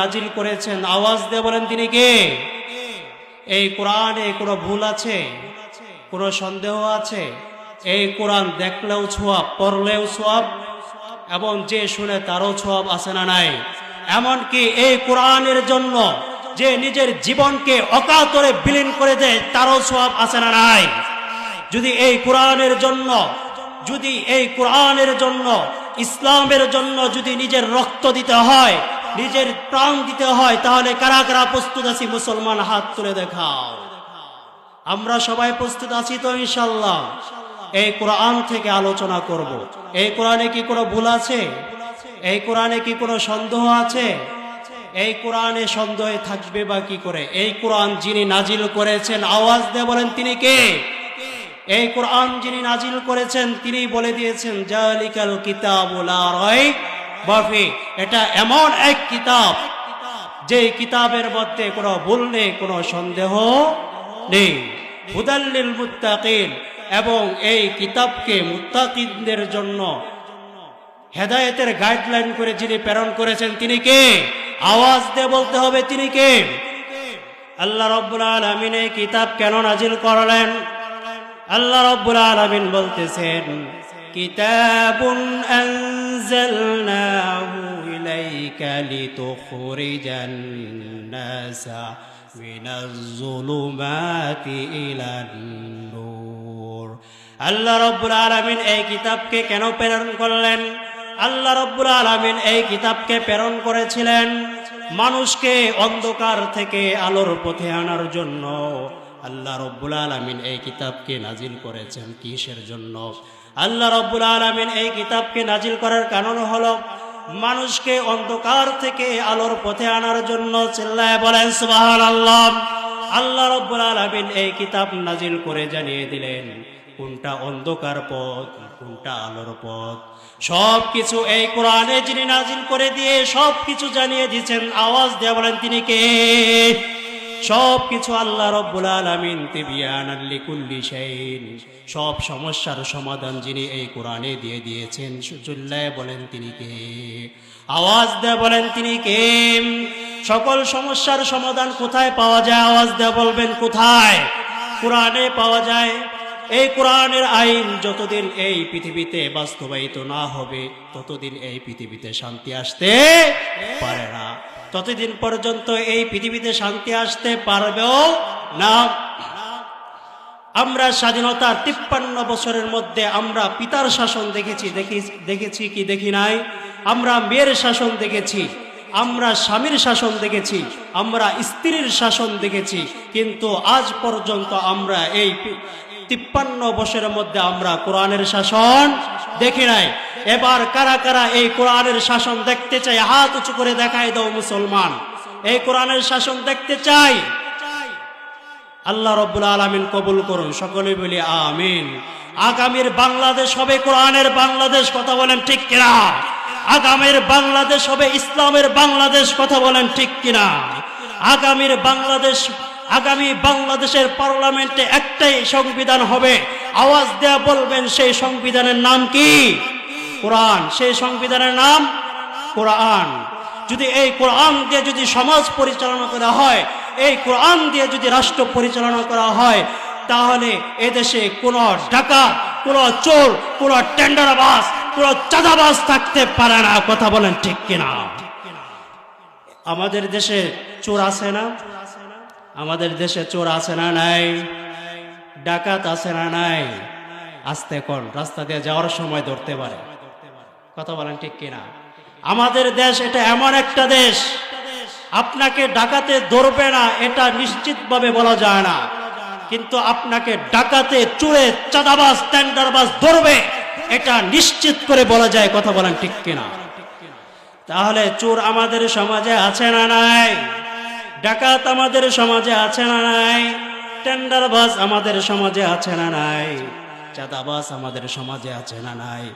নাজিল করেছেন। আওয়াজ দিয়ে বলেন, তিনি কে? এই কোরআনে কোনো ভুল আছে? কোনো সন্দেহ আছে? এই কোরআন দেখলেও ছোয়াব পড়লেও ছোয়াব এবং যে শুনে তারও ছোয়াব আছে না নাই। এমনকি এই কোরআনের জন্য যে নিজের জীবনকে অকাতরে বিলীন করে দেয়, তারও ছোয়াব আছে না নাই। যদি এই কোরআনের জন্য, যদি এই কোরআনের জন্য, ইসলামের জন্য যদি নিজের রক্ত দিতে হয় নিজের প্রাণ দিতে হয়, তাহলে কারা কারা প্রস্তুত আছি? মুসলমান হাত তুলে দেখাও। আমরা সবাই প্রস্তুত আছি তো ইনশাল্লাহ এই কোরআন থেকে আলোচনা করব। এই কোরআনে কি কোনো ভুল আছে? এই কোরআনে কি কোনো সন্দেহ আছে? এই কোরআনে সন্দেহ থাকবে বা কি করে? এই কোরআন যিনি নাজিল করেছেন, আওয়াজ দিয়ে বলেন তিনি কে? এই কোরআন যিনি নাজিল করেছেন, তিনি বলে দিয়েছেন, জালিকাল কিতাবুল বাফি এটা এমন এক কিতাব যে কিতাবের মধ্যে কোনো ভুল নেই, কোনো সন্দেহ নেই। হুদাল্লিল মুত্তাকিন, এবং এই কিতাবকে মুত্তাকিনদের জন্য হেদায়েতের গাইডলাইন করে যিনি প্রেরণ করেছেন, তিনি কে? আওয়াজ দিয়ে বলতে হবে, তিনি কে? আল্লাহ রব্বুল আলমিন এই কিতাব কেন নাজিল করলেন? আল্লাহ রব্বুল আলমিন বলতেছেন কিতাবুন আনজালনাহু ইলাইকা লিতুখরিজান নাসা মিনাজ যুলুমাতি ইলান নূর। আল্লাহ রব্বুল আলমিন এই কিতাবকে কেন প্রেরণ করলেন? আল্লাহ রব্বুল আলমিন এই কিতাবকে প্রেরণ করেছিলেন মানুষকে অন্ধকার থেকে আলোর পথে আনার জন্য। আল্লাহ রব্বুল আলমিন এই কিতাবকে নাজিল করেছেন কিসের জন্য? আল্লাহ রব্বুল আলমিন এই কিতাবকে নাজিল করার কারণ হলো, মানুষকে অন্ধকার থেকে আলোর পথে আনার জন্য চিল্লায় বলেন সুবাহান আল্লাহ আল্লাহ রব্বুল আলমিন এই কিতাব নাজিল করে জানিয়ে দিলেন, কোনটা অন্ধকার পথ কোনটা আলোর পথ। সব কিছু এই কোরআনে যিনি নাজিল করে দিয়ে সব কিছু জানিয়ে দিচ্ছেন আওয়াজ দেওয়া বলেন, তিনি কে? সব কিছু আল্লাহ রব্বুল আলামিন তিবিয়ান লিকুল্লি শাইন সব সমস্যার সমাধান যিনি এই কোরআনে দিয়ে দিয়েছেন, সুজুল্লাহ বলেন তিনি কে? আওয়াজ দেয়া বলেন তিনি কে? সকল সমস্যার সমাধান কোথায় পাওয়া যায়? আওয়াজ দেয়া বলবেন কোথায়? কোরআনে পাওয়া যায়। এই কোরআনের আইন যতদিন এই পৃথিবীতে বাস্তবায়িত না হবে, ততদিন এই পৃথিবীতে শান্তি আসতে পারে না। ততদিন পর্যন্ত এই পৃথিবীতে শান্তি আসতে পারবেও না। আমরা স্বাধীনতার তিপ্পান্ন বছরের মধ্যে আমরা পিতার শাসন দেখেছি, দেখি, দেখেছি কি দেখি নাই? আমরা মেয়ের শাসন দেখেছি, আমরা স্বামীর শাসন দেখেছি, আমরা স্ত্রীর শাসন দেখেছি, কিন্তু আজ পর্যন্ত আমরা এই তিপ্পান্ন বছরের মধ্যে আমরা কোরআনের শাসন দেখি নাই। এবার কারা কারা এই কোরআনের শাসন দেখতে চাই হাত উঁচু করে দেখাই দাও মুসলমান। এই কোরআনের শাসন দেখতে চাই। আল্লাহ রব্বুল আলমিন কবুল করুন, সকলে বলি আমিন। আগামীর বাংলাদেশ হবে কোরআনের বাংলাদেশ, কথা বলেন ঠিক কিনা? আগামীর বাংলাদেশ হবে ইসলামের বাংলাদেশ, কথা বলেন ঠিক কিনা? আগামীর বাংলাদেশ আগামী বাংলাদেশের পার্লামেন্টে একটাই সংবিধান হবে। আওয়াজ দেয়া বলবেন, সেই সংবিধানের নাম কি? কোরআন। সেই সংবিধানের নাম কোরআন। যদি এই কোরআন দিয়ে যদি সমাজ পরিচালনা করা হয়, এই কোরআন দিয়ে যদি রাষ্ট্র পরিচালনা করা হয়, তাহলে এদেশে কোনো ডাকাত, কোনো চোর, কোনো টেন্ডারবাজ, কোনো চাঁদাবাস থাকতে পারে না। কথা বলেন ঠিক কিনা? আমাদের দেশে চোর আছে না? আমাদের দেশে চোর আছে না নাই? ডাকাত আছে না নাই? আসতে কোন, রাস্তা দিয়ে যাওয়ার সময় ধরতে পারে। কথা বলেন ঠিক কিনা? আমাদের দেশ এটা এমন একটা দেশ, আপনাকে ডাকাতে ধরবে না, এটা নিশ্চিতভাবে বলা যায় না। কিন্তু আপনাকে ডাকাতে, চুরে চাঁদাবাজ, টেন্ডারবাজ ধরবে, এটা নিশ্চিত করে বলা যায়, কথা বলেন ঠিক কিনা? তাহলে চোর আমাদের সমাজে আছে না নাই? ডাকাত আমাদের সমাজে আছে না নাই? টেন্ডার বাস আমাদের সমাজে আছে না নাই? চাঁদাবাস আমাদের সমাজে আছে না নাই?